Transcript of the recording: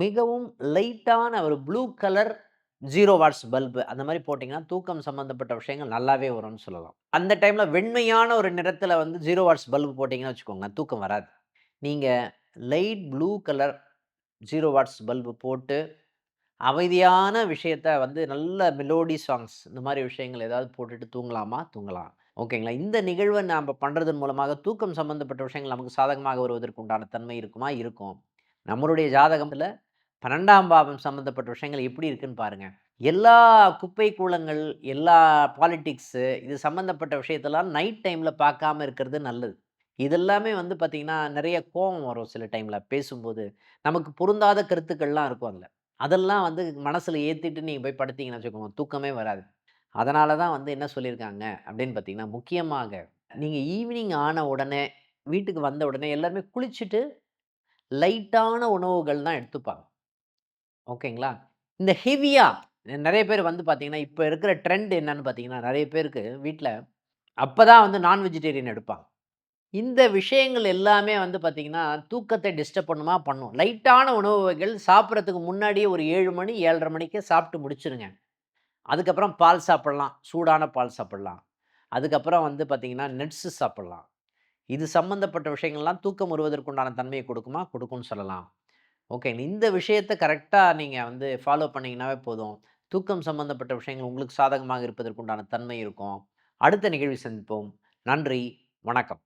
மிகவும் லைட்டான ஒரு blue colour zero watts bulb. அந்த மாதிரி போட்டிங்கன்னா தூக்கம் சம்மந்தப்பட்ட விஷயங்கள் நல்லாவே வரும்னு சொல்லலாம். அந்த டைமில் வெண்மையான ஒரு நிறத்தில் வந்து ஜீரோ வாட்ஸ் பல்பு போட்டிங்கன்னு வச்சுக்கோங்க தூக்கம் வராது. நீங்கள் light blue colour zero watts bulb போட்டு அமைதியான விஷயத்த வந்து நல்ல மெலோடி சாங்ஸ் இந்த மாதிரி விஷயங்கள் ஏதாவது போட்டுட்டு தூங்கலாமா? தூங்கலாம். ஓகேங்களா? இந்த நிகழ்வை நாம் பண்ணுறதன் மூலமாக தூக்கம் சம்மந்தப்பட்ட விஷயங்கள் நமக்கு சாதகமாக வருவதற்கு உண்டான தன்மை இருக்குமா? இருக்கும். நம்மளுடைய ஜாதகத்தில் பன்னெண்டாம் பாவம் சம்மந்தப்பட்ட விஷயங்கள் எப்படி இருக்குன்னு பாருங்கள் எல்லா குப்பை கூலங்கள் எல்லா பாலிட்டிக்ஸு இது சம்மந்தப்பட்ட விஷயத்தெல்லாம் நைட் டைமில் பார்க்காம இருக்கிறது நல்லது. இதெல்லாமே வந்து பார்த்திங்கன்னா நிறைய கோபம் வரும் சில டைமில் பேசும்போது. நமக்கு பொருந்தாத கருத்துக்கள்லாம் இருக்கும் அதில். அதெல்லாம் வந்து மனசில் ஏற்றிட்டு நீங்கள் போய் படுத்திங்கன்னு வச்சுக்கோங்க தூக்கமே வராது. அதனால தான் வந்து என்ன சொல்லியிருக்காங்க அப்படின்னு பார்த்தீங்கன்னா முக்கியமாக நீங்கள் ஈவினிங் ஆன உடனே வீட்டுக்கு வந்த உடனே எல்லாருமே குளிச்சுட்டு லைட்டான உணவுகள் தான் எடுத்துப்பாங்க. ஓகேங்களா? இந்த ஹெவியாக நிறைய பேர் வந்து பார்த்தீங்கன்னா இப்போ இருக்கிற ட்ரெண்ட் என்னன்னு பார்த்தீங்கன்னா நிறைய பேருக்கு வீட்டில் அப்போ தான் வந்து நான் வெஜிடேரியன் எடுப்பாங்க. இந்த விஷயங்கள் எல்லாமே வந்து பார்த்திங்கன்னா தூக்கத்தை டிஸ்டர்ப் பண்ணுமா? பண்ணும். லைட்டான உணவு வகைகள் சாப்பிட்றதுக்கு முன்னாடியே ஒரு ஏழு மணி ஏழரை மணிக்கு சாப்பிட்டு முடிச்சுருங்க. அதுக்கப்புறம் பால் சாப்பிட்லாம். சூடான பால் சாப்பிட்லாம். அதுக்கப்புறம் வந்து பார்த்திங்கன்னா நட்ஸு சாப்பிட்லாம். இது சம்மந்தப்பட்ட விஷயங்கள்லாம் தூக்கம் வருவதற்குண்டான தன்மையை கொடுக்குமா? கொடுக்கும்னு சொல்லலாம். ஓகே இந்த விஷயத்தை கரெக்டாக நீங்கள் வந்து ஃபாலோ பண்ணிங்கனாவே போதும். தூக்கம் சம்மந்தப்பட்ட விஷயங்கள் உங்களுக்கு சாதகமாக இருப்பதற்குண்டான தன்மை இருக்கும். அடுத்த நிகழ்வு சந்திப்போம். நன்றி. வணக்கம்.